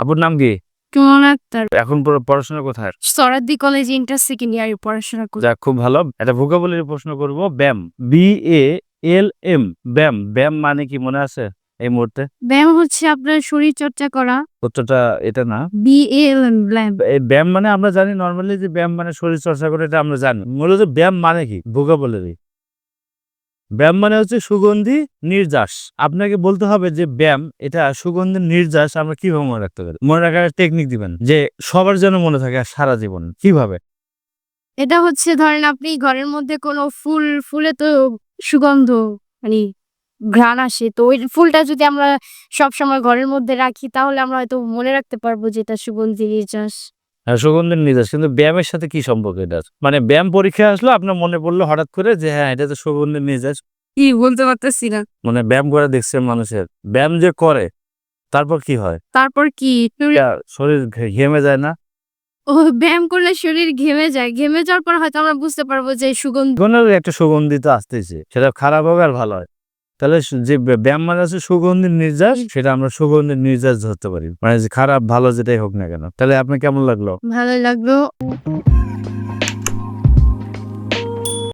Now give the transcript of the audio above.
আপুর নাম কি? কেমন আক্তার। এখন পড়া- পড়াশোনা কোথায়? সরাদ্দি কলেজ ইন্টার সেকেন্ড ইয়ারে পড়াশোনা করি যাক খুব ভালো। একটা ভোকাবুলারি প্রশ্ন করব ব্যাম বি এ এল এম ব্যাম ব্যাম মানে কি মনে আছে এই মুহূর্তে? ব্যায়াম হচ্ছে আপনার শরীর চর্চা করা। উত্তরটা এটা না। বি এল এম ব্যায়াম। মানে আমরা জানি নর্মালি যে ব্যায়াম মানে শরীর চর্চা করে এটা আমরা জানি। মূলত ব্যায়াম মানে কি ভোকাবুলারি ব্যায়াম মানে হচ্ছে সুগন্ধি নির্যাস। আপনাকে বলতে হবে যে ব্যায়াম, এটা সুগন্ধি নির্যাস আমরা কীভাবে মনে রাখতে পারি? মনে রাখার টেকনিক দিবেন যে সবার যেন মনে থাকে সারা জীবন। কীভাবে? এটা হচ্ছে ধরেন আপনি ঘরের মধ্যে কোনো ফুল, ফুলে তো সুগন্ধ মানে ঘ্রাণ আসে। তো ওই ফুলটা যদি আমরা সব সময় ঘরের মধ্যে রাখি, তাহলে আমরা হয়তো মনে রাখতে পারব যে এটা সুগন্ধি নির্যাস। সুগন্ধির নির্যাস কিন্তু ব্যায়ামের সাথে কি সম্পর্ক এটা? মানে ব্যায়াম পরীক্ষা আসলো আপনার মনে পড়ল হঠাৎ করে যে হ্যাঁ এটা তো সুগন্ধির নির্যাস কি? বলতে পারতেছি না। মানে ব্যায়াম করে দেখছেন মানুষের। ব্যায়াম যে করে তারপর কি হয়? তারপর কি? শরীর ঘে- ঘেমে যায় না? ও ব্যায়াম করলে শরীর ঘেমে যায়। ঘেমে যাওয়ার পর হয়তো আমরা বুঝতে পারব যে সুগন্ধি একটা সুগন্ধি তো আসতেছে। সেটা খারাপ হোক আর ভালো হয়। তাহলে যে ব্যায়াম মানে আছে সুগন্ধির নির্যাস সেটা আমরা সুগন্ধির নির্যাস ধরতে পারি। মানে খারাপ ভালো যেটাই হোক না কেন। তাহলে আপনার কেমন লাগল? ভালো লাগল।